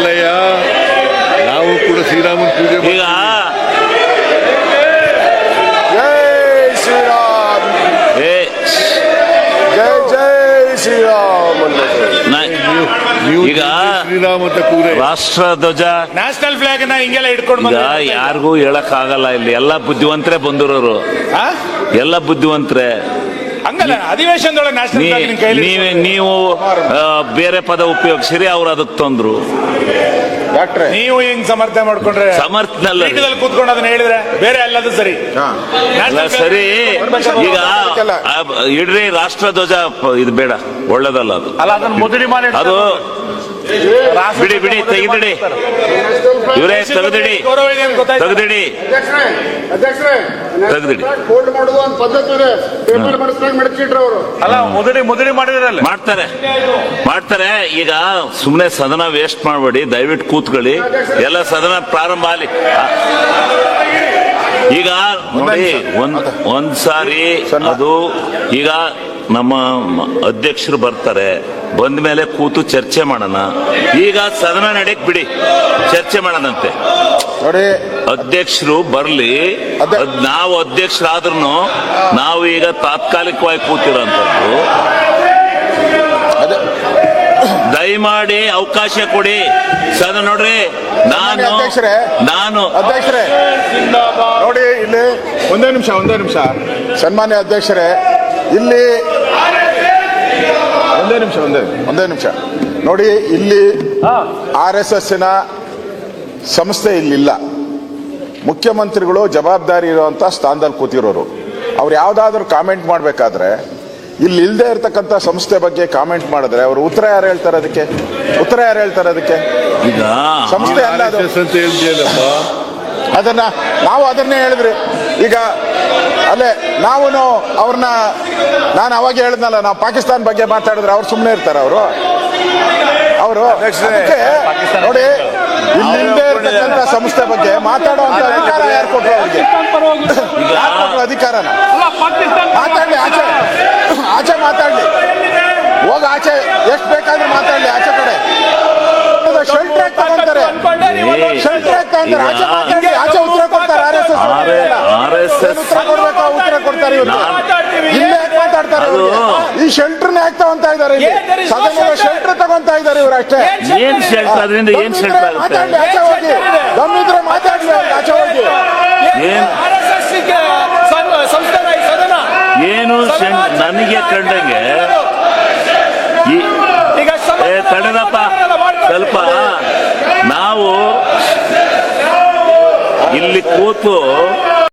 ಚೆಲ್ಲಯ್ಯ ನಾವು ಕೂಡ ಶ್ರೀರಾಮನ ಪೂಜೆ ಈಗ ಶ್ರೀರಾಮ ಅಂತ ರಾಷ್ಟ್ರ ಧ್ವಜ ನ್ಯಾಷನಲ್ ಫ್ಲಾಗ್ನ ಹಿಂಗೆಲ್ಲ ಇಟ್ಕೊಂಡು ಯಾರಿಗೂ ಹೇಳಕ್ ಆಗಲ್ಲ ಇಲ್ಲಿ ಎಲ್ಲ ಬುದ್ಧಿವಂತರೇ ಬಂದಿರೋರು ಎಲ್ಲ ಬುದ್ಧಿವಂತರೇ ಹಂಗಲ್ಲ ಅಧಿವೇಶನದೊಳಗೆ ನ್ಯಾಷನಲ್ ನೀವು ಬೇರೆ ಪದ ಉಪಯೋಗಿಸಿರಿ ಅವ್ರು ಅದಕ್ಕೆ ತಂದ್ರು ಡಾಕ್ಟ್ರೆ. ನೀವು ಹಿಂಗ್ ಸಮರ್ಥನೆ ಮಾಡ್ಕೊಂಡ್ರೆ ಸಮರ್ಥನಲ್ಲ. ಅಲ್ಲ ಪೀಠದಲ್ಲಿ ಕೂತ್ಕೊಂಡು ಅದನ್ನ ಹೇಳಿದ್ರೆ ಬೇರೆ ಅಲ್ಲದು ಸರಿ. ಅಲ್ಲ ಸರಿ. ಈಗ ಆ, ಇಡ್ರಿ ರಾಷ್ಟ್ರ ಧ್ವಜ ಇದು ಬೇಡ ಒಳ್ಳೇದಲ್ಲ ಅದು. ಅಲ್ಲ ಅದನ್ನ ಮುದ್ರಿ ಮಾಡಿ ಅದು ಬಿಡಿ ಬಿಡಿ ತೆಗೆದಿಡಿ. ಇವರೇ ತೆಗೆದಿಡಿ. ತೆಗೆದಿಡಿ. ಅಧ್ಯಕ್ಷರೇ ಅಧ್ಯಕ್ಷರೇ. ತೆಗ್ದಿಡಿ. ಅಲ್ಲ ಮುದುಡಿ ಮುದುಡಿ ಮಾಡಿದ್ರಲ್ಲ. ಮಾಡ್ತಾರೆ. ಮಾಡ್ತಾರೆ. ಈಗ ಸುಮ್ಮನೆ ಸದನ ವೇಸ್ಟ್ ಮಾಡಬೇಡಿ. ದಯವಿಟ್ಟು ಕೂತ್ಕೊಳ್ಳಿ. ಎಲ್ಲ ಸದನ ಪ್ರಾರಂಭ ಆಗಲಿ. ಈಗ ನೋಡಿ ಒಂದ್ ಒಂದ್ ಸಾರಿ ಅದು ಈಗ ನಮ್ಮ ಅಧ್ಯಕ್ಷರು ಬರ್ತಾರೆ ಬಂದ ಮೇಲೆ ಕೂತು ಚರ್ಚೆ ಮಾಡೋಣ. ಈಗ ಸದನ ನಡೆಯಕ್ ಬಿಡಿ ಚರ್ಚೆ ಮಾಡೋಣಂತೆ. ನೋಡಿ. ಅಧ್ಯಕ್ಷರು ಬರ್ಲಿ ನಾವು ಅಧ್ಯಕ್ಷರಾದ್ರೂ ನಾವು ಈಗ ತಾತ್ಕಾಲಿಕವಾಗಿ ಕೂತಿರೋಂಥದ್ದು. ಅದೇ. ದಯಮಾಡಿ ಅವಕಾಶ ಕೊಡಿ. ಸದನ ನೋಡ್ರಿ ನಾನು ಅಧ್ಯಕ್ಷರೇ. ನಾನು. ಅಧ್ಯಕ್ಷರೇ ನೋಡಿ ಇಲ್ಲಿ ಒಂದೇ ನಿಮಿಷ ಒಂದೇ ನಿಮಿಷ. ಸನ್ಮಾನ್ಯ ಅಧ್ಯಕ್ಷರೇ ಇಲ್ಲಿ ನಿಮಿಷ ಒಂದೇ ಒಂದೇ ನಿಮಿಷ. ನೋಡಿ ಇಲ್ಲಿ ಆರ್ ಎಸ್ ಎಸ್ಸಿನ ಸಂಸ್ಥೆ ಇಲ್ಲಿಲ್ಲ. ಮುಖ್ಯಮಂತ್ರಿಗಳು ಜವಾಬ್ದಾರಿ ಇರುವಂತ ಸ್ಥಾನದಲ್ಲಿ ಕೂತಿರೋರು. ಅವ್ರು ಯಾವ್ದಾದ್ರು ಕಾಮೆಂಟ್ ಮಾಡ್ಬೇಕಾದ್ರೆ ಇಲ್ಲಿ ಇಲ್ಲದೆ ಇರತಕ್ಕಂಥ ಸಂಸ್ಥೆ ಬಗ್ಗೆ ಕಾಮೆಂಟ್ ಮಾಡಿದ್ರೆ ಅವರು ಉತ್ತರ ಯಾರು ಹೇಳ್ತಾರೆ ಅದಕ್ಕೆ? ಉತ್ತರ ಯಾರು ಹೇಳ್ತಾರೆ ಅದಕ್ಕೆ? ಈಗ ಸಂಸ್ಥೆ ಅಲ್ಲ ಅಂತ ಹೇಳ್ತೀಯಲ್ಲಪ್ಪ. ಅದನ್ನ ನಾವು ಅದನ್ನೇ ಹೇಳಿದ್ರಿ. ಈಗ ಅಲ್ಲೇ ನಾವು ಅವ್ರನ್ನ ನಾನು ಅವಾಗ ಹೇಳಿದ್ನಲ್ಲ ನಾವು ಪಾಕಿಸ್ತಾನ ಬಗ್ಗೆ ಮಾತಾಡಿದ್ರೆ ಅವ್ರು ಸುಮ್ಮನೆ ಇರ್ತಾರೆ ಅವರು. ಅವರು ನೋಡಿ ಇಲ್ಲಿಂದೇ ಇರ್ತಕ್ಕಂಥ ಸಂಸ್ಥೆ ಬಗ್ಗೆ ಮಾತಾಡುವಂತ ಅಧಿಕಾರ ಯಾರು ಕೊಟ್ಟರು ಅವ್ರಿಗೆ? ಯಾರು ಕೊಟ್ರು ಅಧಿಕಾರನ? ಮಾತಾಡ್ಲಿ ಆಚೆ. ಆಚೆ ಮಾತಾಡ್ಲಿ. ಹೋಗ ಆಚೆ. ಎಷ್ಟು ಬೇಕಾದ್ರೂ ಮಾತಾಡ್ಲಿ ಆಚೆ ಕಡೆ. ಶೆಲ್ಟರ್ ತಗೊಂತಾರೆ ಶೆಲ್ಟ್ರ್ ತಗೊಂತಾರೆ ಆಚೆ ಮಾತಾಡ್ಲಿ. ಎಸ್ ಉತ್ತರ ಕೊಡ್ಬೇಕು? ಉತ್ತರ ಕೊಡ್ತಾರೆ ಇವ್ರು. ಇಲ್ಲೇ ಯಾಕೆ ಮಾತಾಡ್ತಾರೆ ಇವ್ರಿಗೆ? ಈ ಶೆಲ್ಟರ್ ಯಾಕೆ ತಗೊಂತ ಇದ್ದಾರೆ ಇಲ್ಲಿ. ಏನ್ there is no ಸದನದ shelter. ಶೆಲ್ಟರ್ ತಗೊಂತಾ ಇದ್ದಾರೆ ಇವ್ರು ಅಷ್ಟೇ. ಏನ್ ಶೆಲ್ಟರ್ ಅದರಿಂದ ಏನ್ ದಮ್ಮಿದ್ರೆ ಶೆಲ್ಟರ್ ಆಗುತ್ತೆ? ಮಾತಾಡ್ಲಿ ಆಚೆ ಹೋಗಿ. ದಮ್ಮಿದ್ರೆ ಮಾತಾಡ್ಲಿ ಅವ್ರು ಆಚೆ ಹೋಗಿ. ಏನ್? RSS ಗೆ ಸನ್- ಸಂಸ್ಥಾನ ಈ ಸದನ? ಏನು ಶೆಲ್- ನನಗೆ ಕಂಡಂಗೆ ಈ ಈಗ ಸಮ- ಏ ತಡೆದಪ್ಪ. ಸ್ವಲ್ಪ ನಾವು ಇಲ್ಲಿ ಕೂತು